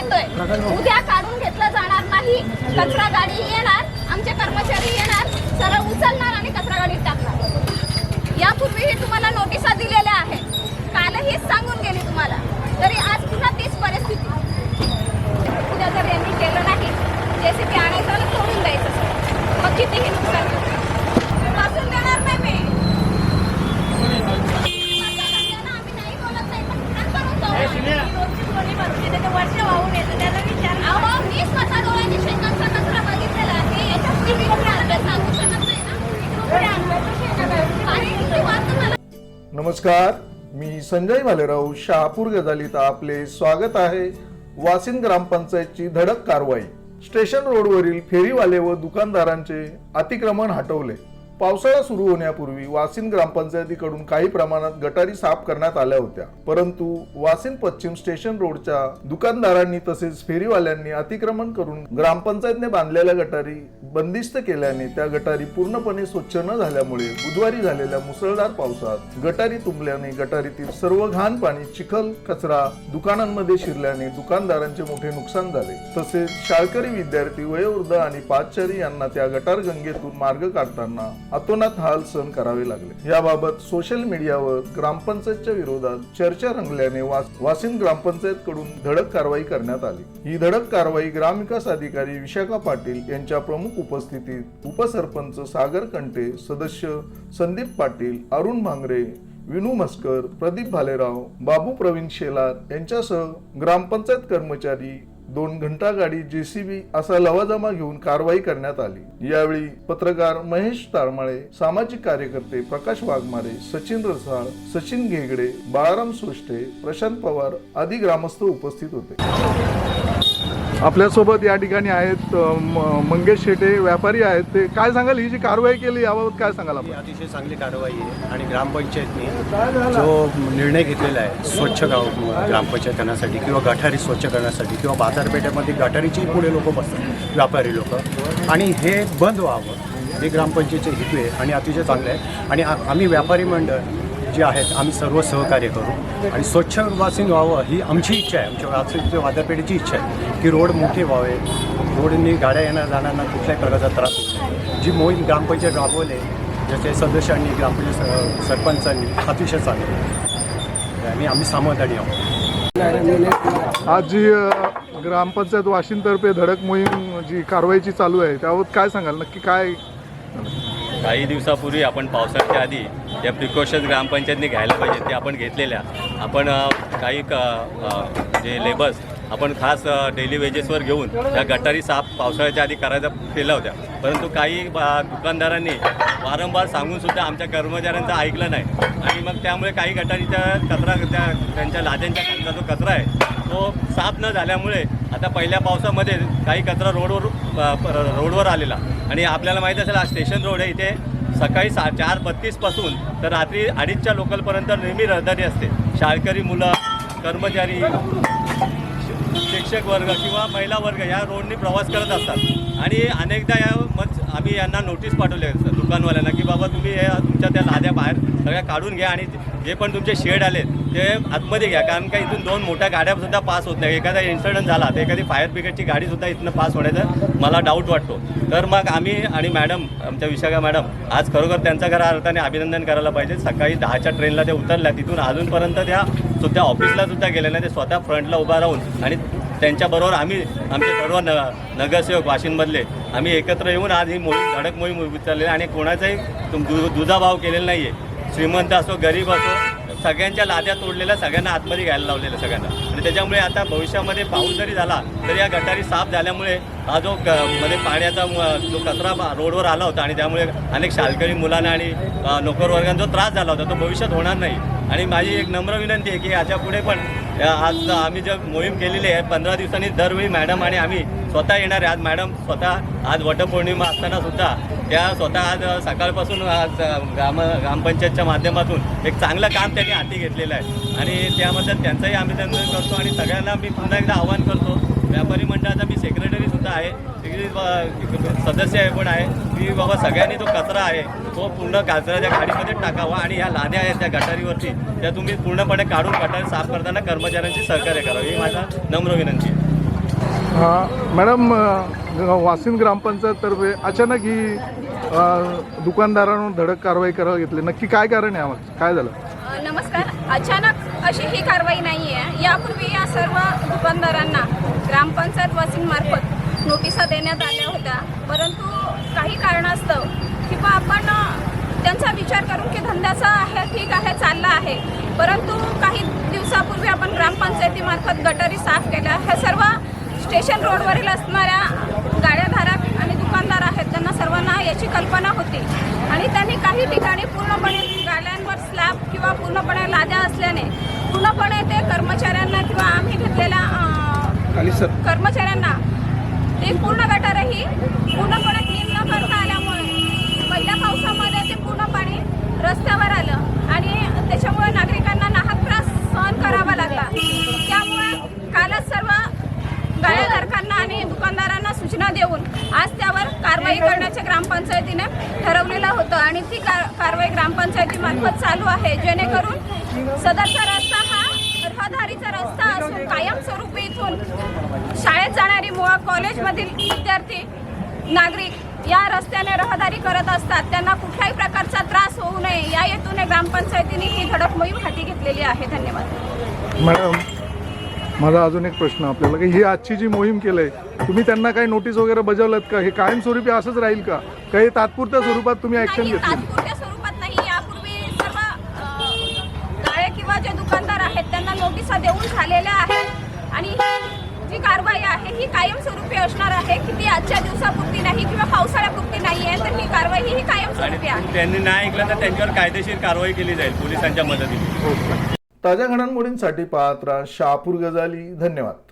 घेतोय. उद्या काढून घेतलं जाणार नाही. कचरा गाडी येणार आमचे कर्मचारी येणार सरळ उचलणार आणि कचरा गाडीत टाकणार. यापूर्वीही तुम्हाला नोटिसा दिलेल्या आहेत. कालही सांगून गेली तुम्हाला तरी आज पुन्हा तीच परिस्थिती उद्या जर यांनी केलं नाही जेसीबी आणायचं आणि तोडून द्यायचं सगळं. मग कितीही नुकसान होतं. वाचून देणार नाही मी आम्ही नाही बोलत नाही, पण घाण करून जाऊ. अहो, मी स्वतः डोळ्यांनी शेतांचा कचरा बघितलेला आहे. याच्यापुढे मी कुठे आणलं सांगू शकत नाही ना. मी कुठे आणलं? काही किती वाद तुम्हाला नमस्कार मी संजय भालेराव शहापूर गजालीत आपले स्वागत आहे. वासिन ग्रामपंचायतची धडक कारवाई. स्टेशन रोडवरील फेरीवाले व दुकानदारांचे अतिक्रमण हटवले. पावसाळा सुरू होण्यापूर्वी वासिन ग्रामपंचायतीकडून काही प्रमाणात गटारी साफ करण्यात आल्या होत्या. परंतु वासिन पश्चिम स्टेशन रोडच्या दुकानदारांनी तसेच फेरीवाल्यांनी अतिक्रमण करून ग्रामपंचायतने बांधलेल्या गटारी बंदिस्त केल्याने त्या गटारी पूर्णपणे स्वच्छ न झाल्यामुळे बुधवारी झालेल्या मुसळधार पावसात गटारी तुंबल्याने गटारीतील सर्व घाण पाणी चिखल कचरा दुकानांमध्ये शिरल्याने दुकानदारांचे मोठे नुकसान झाले. तसेच शाळकरी विद्यार्थी वयोवृद्ध आणि पादचारी यांना त्या गटार गंगेतून मार्ग काढताना अतोनात हाल सहन करावे लागले. याबाबत सोशल मीडियावर ग्रामपंचायतच्या विरोधात चर्चा रंगल्याने वास- ग्रामपंचायत कडून धडक कारवाई करण्यात आली. ही धडक कारवाई ग्रामविकास अधिकारी विशाखा पाटील यांच्या प्रमुख उपस्थितीत उपसरपंच सागर कंटे सदस्य संदीप पाटील अरुण भांगरे विनू मस्कर प्रदीप भालेराव बाबू प्रवीण शेलार यांच्यासह ग्रामपंचायत कर्मचारी दोन घंटा गाडी जेसीबी असा लवाजमा घेऊन कारवाई करण्यात आली. यावेळी पत्रकार महेश तारमाळे सामाजिक कार्यकर्ते प्रकाश वाघमारे सचिन रसाळ सचिन घेगडे बाळाराम सोष्टे प्रशांत पवार आदी ग्रामस्थ उपस्थित होते. आपल्यासोबत या ठिकाणी आहेत मंगेश शेटे व्यापारी आहेत. ते काय सांगाल? ही जी कारवाई केली याबाबत काय सांगाल आपण? अतिशय चांगली कारवाई आहे आणि ग्रामपंचायतने जो निर्णय घेतलेला आहे स्वच्छ गाव ग्रामपंचायत करण्यासाठी किंवा गटारी स्वच्छ करण्यासाठी किंवा बाजारपेठेमध्ये गटारीची पुढे लोक बसतात व्यापारी लोक. आणि हे बंद व्हावं हे ग्रामपंचायतचे हेतू आहे आणि अतिशय चांगलं आहे. आणि आम्ही व्यापारी मंडळ जे आहेत आम्ही सर्व सहकार्य करू. आणि स्वच्छ वासिंग व्हावं ही आमची इच्छा आहे. आमच्या बाजारपेठेची इच्छा आहे की रोड मोठे व्हावे. रोडनी गाड्या येणार जाणाऱ्यांना कुठल्याही प्रकारचा त्रास होत जी मोहीम ग्रामपंचायत राबवले ज्याचे सदस्यांनी ग्रामपंचायत स- सरपंचांनी अतिशय चांगली. आहे. आणि आम्ही समाधानी आहोत. आज जी ग्रामपंचायत वाशिमतर्फे धडक मोहीम जी कारवाईची चालू आहे त्याबाबत काय सांगाल? नक्की काय? काही दिवसापूर्वी आपण पावसाळ्याच्या आधी या प्रिकॉशन्स ग्रामपंचायतने घ्यायला पाहिजे ते आपण घेतलेल्या. आपण काही क जे लेबर्स आपण खास डेली वेजेसवर घेऊन त्या गटारी साफ पावसाळ्याच्या आधी करायचा केल्या होत्या. परंतु काही दुकानदारांनी वारंवार सांगूनसुद्धा आमच्या कर्मचाऱ्यांचं ऐकलं नाही. आणि मग त्यामुळे काही गटारीच्या कचरा त्या त्यांच्या लाद्यांच्या खालचा जो कचरा आहे तो साफ न झाल्यामुळे आता पहिल्या पावसामध्ये काही कचरा रोडवर रोडवर आलेला. आणि आपल्याला माहीत असेल हा स्टेशन रोड आहे इथे सकाळी सा चार बत्तीसपासून तर रात्री अडीचच्या लोकलपर्यंत नेहमी रहदारी असते. शाळकरी मुलं कर्मचारी शिक्षक वर्ग किंवा महिला वर्ग या रोडनी प्रवास करत असतात. आणि अनेकदा या मग आम्ही यांना नोटीस पाठवले दुकानवाल्यांना की बाबा तुम्ही या तुमच्या त्या लाद्या बाहेर सगळ्या काढून घ्या आणि जे पण तुमचे शेड आले ते आतमध्ये घ्या. कारण का इथून दोन मोठ्या गाड्यासुद्धा पास होत नाही. एखादा इन्सिडंट झाला तर एखादी फायर ब्रिगेडची गाडीसुद्धा इथनं पास होण्याचा मला डाऊट वाटतो. तर मग आम्ही आणि मॅडम आमच्या विशाखा मॅडम आज खरोखर त्यांचा खऱ्या अर्थाने अभिनंदन करायला पाहिजे. सकाळी दहाच्या ट्रेनला ते उतरल्या. तिथून अजूनपर्यंत त्या सुद्धा ऑफिसला सुद्धा गेल्या नाही. ते स्वतः फ्रंटला उभा राहून आणि त्यांच्याबरोबर आम्ही आमचे सर्व न नगरसेवक वाशिममधले आम्ही एकत्र येऊन आज ही मोहीम धडक मोहीम उचललेली आणि कोणाचाही तुम दु दुजाभाव केलेला नाही आहे श्रीमंत असो गरीब असो सगळ्यांच्या लाद्या तोडलेल्या सगळ्यांना आतमध्ये घ्यायला लावलेलं सगळ्यांना. आणि त्याच्यामुळे आता भविष्यामध्ये पाऊस जरी झाला तरी या गटारी साफ झाल्यामुळे हा जो ग मध्ये पाण्याचा जो कचरा रोडवर आला होता आणि त्यामुळे अनेक शालकरी मुलांना आणि नोकरवर्गांना जो त्रास झाला होता तो भविष्यात होणार नाही. आणि माझी एक नम्र विनंती आहे की याच्यापुढे पण आज आम्ही जे मोहीम केलेली आहे पंधरा दिवसांनी दरवेळी मॅडम आणि आम्ही स्वतः येणार आहे. आज मॅडम स्वतः आज वटपौर्णिमा असताना सुद्धा त्या स्वतः आज सकाळपासून आज ग्राम ग्रामपंचायतच्या माध्यमातून एक चांगलं काम त्यांनी हाती घेतलेलं आहे. आणि त्याबद्दल त्यांचंही आम्ही अभिनंदन करतो आणि सगळ्यांना मी पुन्हा एकदा आवाहन करतो व्यापारी मंडळाचा मी सेक्रेटरी सुद्धा आहे सदस्य आहे पण आहे. की बाबा सगळ्यांनी जो कचरा आहे तो पूर्ण कचऱ्याच्या गाडीमध्ये टाकावा आणि ह्या लाद्या आहेत त्या गटारीवरती त्या तुम्ही पूर्णपणे काढून गटारी साफ करताना कर्मचाऱ्यांची सहकार्य करावं. ही माझा नम्र विनंती आहे. हां मॅडम वासिन ग्रामपंचायततर्फे अचानक ही अ, दुकानदारांवर धडक कारवाई करायला घेतली. नक्की काय कारण आहे आम्हाला? काय झालं? अ, नमस्कार. अचानक अशी ही कारवाई नाही आहे यापूर्वी या सर्व दुकानदारांना ग्रामपंचायत वासिंगमार्फत नोटिसा देण्यात आल्या होत्या. परंतु काही कारणास्तव किंवा आपण अ, त्यांचा विचार करून की धंद्याचा आहे ठीक आहे चालला आहे. परंतु काही दिवसापूर्वी आपण ग्रामपंचायतीमार्फत गटारी साफ केल्या. ह्या सर्व स्टेशन रोडवरील असणाऱ्या गाड्याधारक आणि दुकानदार आहेत त्यांना सर्वांना याची कल्पना होती. आणि त्यांनी काही ठिकाणी पूर्णपणे गाड्यांवर स्लॅब किंवा पूर्णपणे लाद्या असल्याने पूर्णपणे ते कर्मचाऱ्यांना किंवा आम्ही घेतलेल्या कर्मचाऱ्यांना ते पूर्ण गटारही पूर्णपणे क्लीन न करता आल्यामुळे पहिल्या पावसामध्ये ते पूर्ण पाणी रस्त्यावर आलं आणि त्याच्यामुळे नागरिकांना नाहक त्रास सहन करावा लागला त्यामुळे कालच सर्व गाड्याधारकांना आणि दुकानदारांना सूचना देऊन आज त्यावर कारवाई करण्याचे ग्रामपंचायतीने ठरवलेलं होतं आणि ती कार कारवाई ग्रामपंचायतीमार्फत चालू आहे. जेणेकरून सदरचा रस्ता हा रहदारीचा रस्ता असून कायमस्वरूपी इथून शाळेत जाणारी मुळा कॉलेजमधील विद्यार्थी नागरिक या रस्त्याने रहदारी करत असतात. त्यांना कुठल्याही प्रकारचा त्रास होऊ नये. या हेतूने ग्रामपंचायतीने ही धडक मोहीम हाती घेतलेली आहे. धन्यवाद. मॅडम माझा अजून एक प्रश्न आपल्याला. की ही आजची जी मोहीम केलंय तुम्ही त्यांना काही नोटीस वगैरे बजावल्यात का? हे कायमस्वरूपी असंच राहील का? काही तात्पुरत्या स्वरूपात तुम्ही ऍक्शन नाही घेतली? तात्पुरत्या स्वरूपात नाही. यापूर्वी सर्व अं, गाळे किंवा जे दुकानदार आहेत त्यांना नोटिसा देऊन झालेल्या आहेत. आणि जी कारवाई आहे ही कायमस्वरूपी असणार आहे की ती आजच्या दिवसापुरती नाही किंवा पावसाळ्यापुरती नाही आहे तर ही कारवाई ही आणि कायमस्वरूपी आहे. त्यांनी नाही ऐकलं तर त्यांच्यावर कायदेशीर कारवाई केली जाईल पोलिसांच्या मदतीने. ताज्या घडामोडींसाठी पाहत राहा शहापूर गजाली. धन्यवाद.